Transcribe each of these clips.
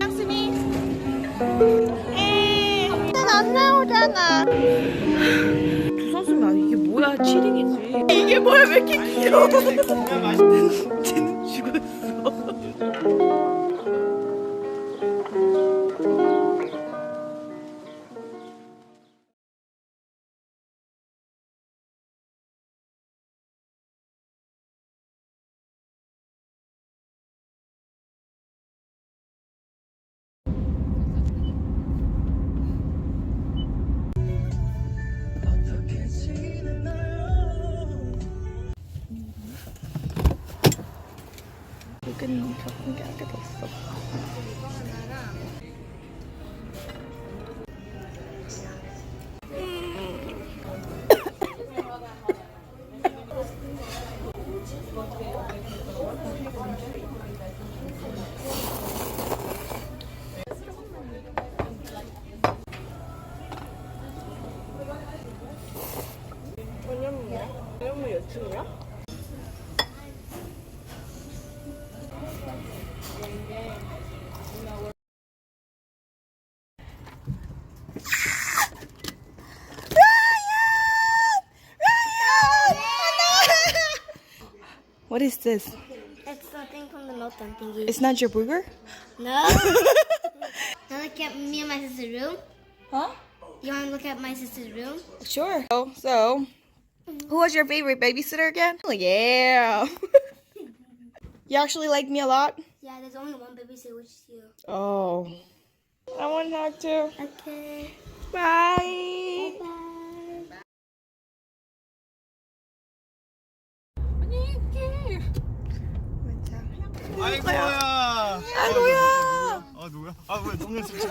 양수미. 에. 안 나오잖아. 두 선수면 이게 뭐야? 7인이지. 이게 뭐야? 왜 이렇게? 쟤 여기는 바꾼 게 아게 없어. What is this? It's something from the meltdown thingy. It's not your burger? No. now look at me and my sister's room. Huh? You want to look at my sister's room? Sure. So, so, who was your favorite babysitter again? Oh, yeah. you actually like me a lot? Yeah, there's only one babysitter, which is you. Oh. I want to talk too. Okay. Bye. Bye. 아이고야. 아이고야. 아 누구야? 아왜 동영상 찍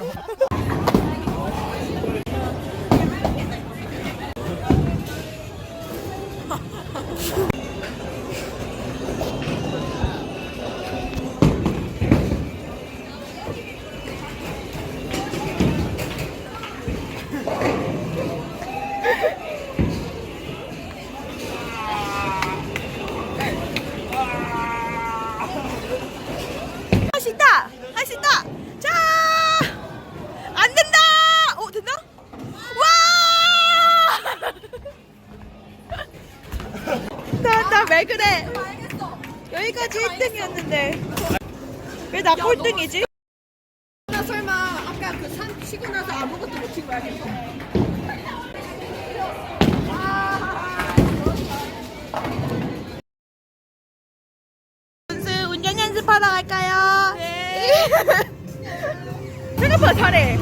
왜 그래? 여기까지 1등이었는데. 왜 나 꼴등이지? 나 설마 아까 그 산 치고 나서 아무것도 못 치고 야겠어 연습, 운전 연습하러 갈까요? 네. 생각보다 잘해.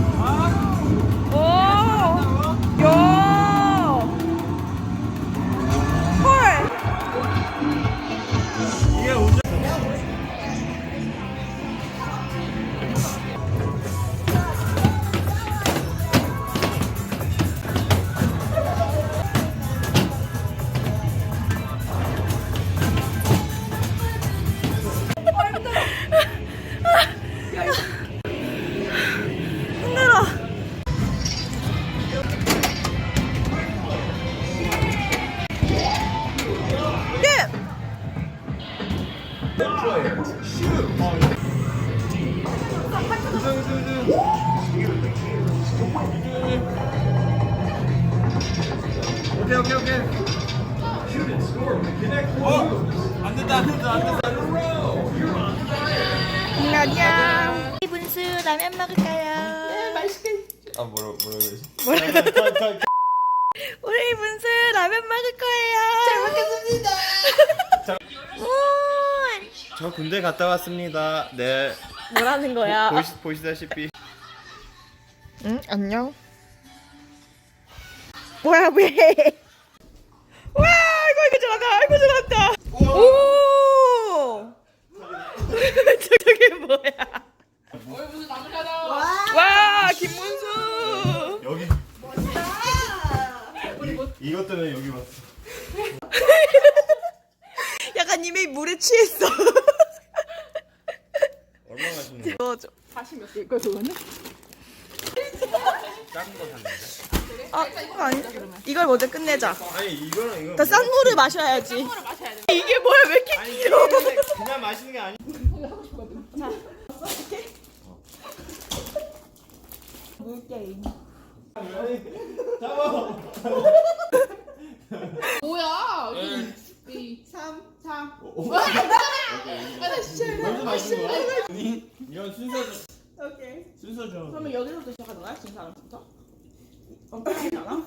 오케이 오케이 오케이. 어? 안 된다 안 된다 안 된다. 안녕. 분수 라면 먹을까요? 네, 맛있게. 아 뭐라 뭐라 그러지? 우리 분수 라면 먹을 거예요. 잘 먹겠습니다. 저 군대 갔다 왔습니다. 네. 뭐라는 거야? 보시 보시다시피. 응, 안녕. 뭐야 왜? 와, 이거 이거 들어간다. 이거 들어간다. 오! 저게 뭐야? 와, 김문수. 여기. 이, 이것 때문에 여기 왔어. 약간 이미 물에 취했어. 얼마나 맛있는 넣어줘. 다시 몇 개일 걸 그거는? 작은 거 샀는데. 아, 이거 아니? 이걸 먼저 끝내자. 아니 이거랑 이거. 더싼 물을 마셔야지. 이게 뭐야? 왜 이렇게 아니 길어? 그냥, 그냥 마시는 게 아니. 물 게임. 잡아. 뭐야? 네. 2, 3, 4. 먼저 마시는 거야? 아니, 이런 순서 오케이. 순서죠. 그러면 여기서부터 시작하는 거야? 진 사람부터? 엉뚱하지 않아?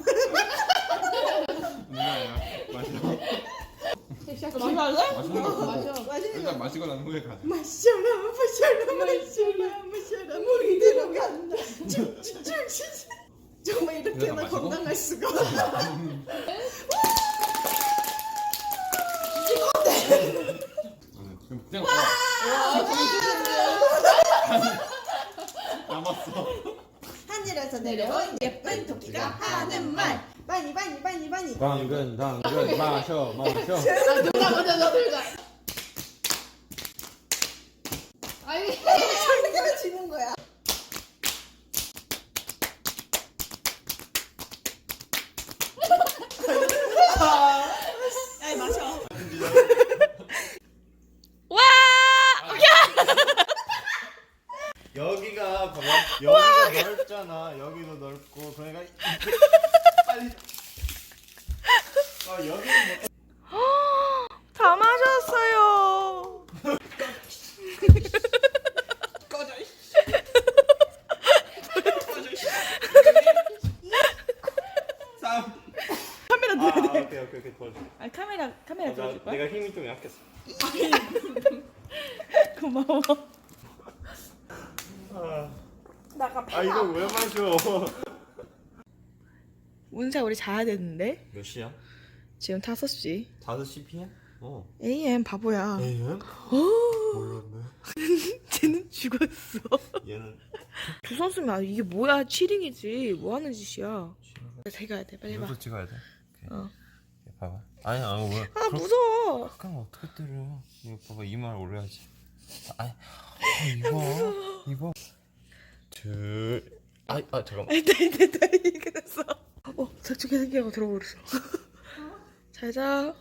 누나야. 마셔. 시작해. 마실래? 마시는 거. 마셔. 일단 마시고 난 후에 가자. 마셔라, 마셔라, 마셔라, 마셔라. 물이 들어간다. 쭉쭉쭉. 정말 이렇게나 마시고? 건강할 수가. 응, 그럼 그냥 와. 남았어. 하늘에서 내려온 예쁜 토끼가 하는 말. 빨리, 빨리, 빨리, 빨리. 당근 당근 마셔 마셔. 아, 누가 먼저 너 들자. 아니. 이렇게 지는 거야. 아이 마셔. 와! 여기가 봐봐. 여기가 넓잖아. 여기도 넓고 그러니까 이렇게 빨리. 아 여기는 뭐다 마셨어요. 꺼져. 삼. 카메라 아 돼. 오케이 오케이 오케이 도와줘. 아 카메라 카메라 나, 들어줄 거야? 내가 힘이 좀 약했어. 고마워. 아, 나가 아 이거 왜 마셔? 운세 우리 자야 되는데 몇 시야? 지금 5시 5시 PM? 어. AM 바보야 AM? 어 몰랐네. 쟤는 죽었어 얘는 두 선수면 아, 이게 뭐야 치링이지 뭐 하는 짓이야 제가 해야 돼 빨리 해봐 찍어야 돼. 오케이. 어. 봐봐. 아니 아 왜? 아 무서워 그럼 어떻게 때려? 이거 봐봐 이말 올려야지. 아, 아 이거 이거. 둘. 아, 아 잠깐만. 됐다 됐다 이게 됐어 어 작중에 생기가 들어버렸어? 잘자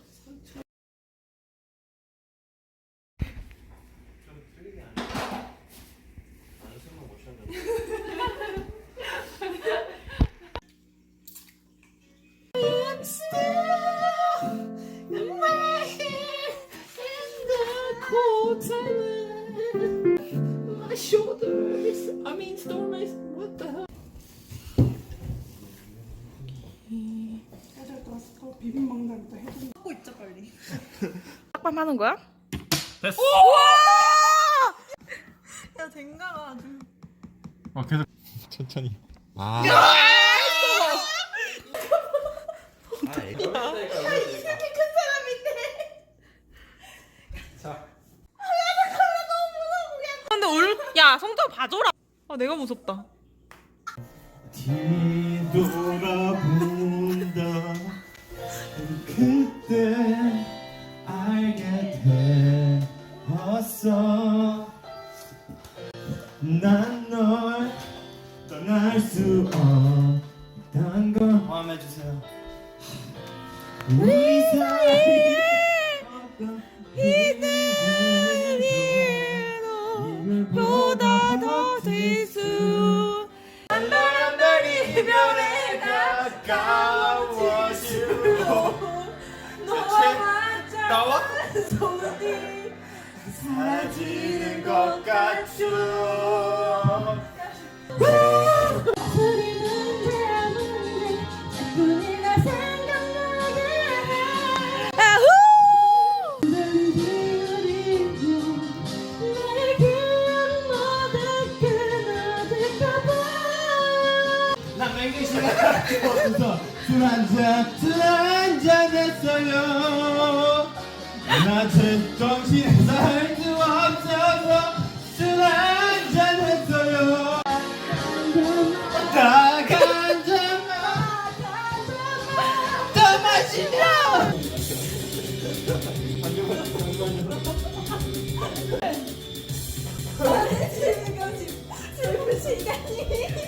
shoulders. I mean, store my. What the hell? 딱밤 하는 거야? 됐어. 야 댕강아 아주 아 계속 천천히. 아. 아 이거 큰 사람인데 자. 근데 울, 봐줘라. 아 내가 무섭다. 뒤돌아본다. 그때 알게 되었어. 난 널 떠날 수 없단 걸. 화음해주세요 시간 술 한잔 술 한잔 했어요. 낮은 정신에 살수 없어서 술 한잔 했어요. 더 마시면 슬픈 시간이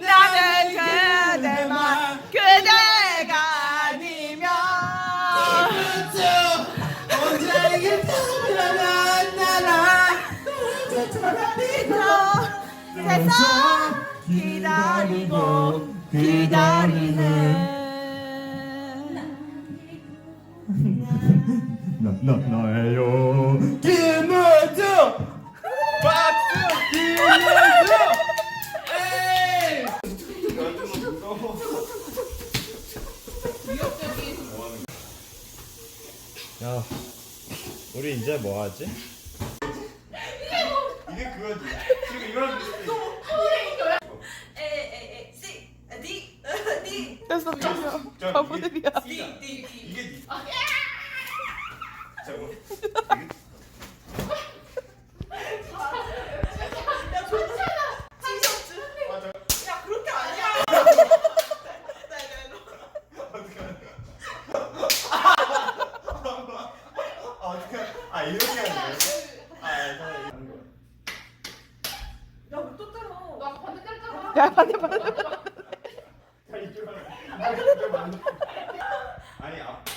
나는 그 세상 기다리고 기다리는 나, 나, 나예요. 김우주! 박수! 김우주! 에이! 야 우리 이제 뭐 하지? 이게 그거지. 지금 이거랑 비슷해 됐어 됐어. 바보들이야 이게 니 잠깐만 아, 어떻게 아 이렇게 하는 거야? 아, 아, 하는 거야. 야 반대 반대 아, 이쪽 하는 거야. 이쪽 하는 거야. 아니 앞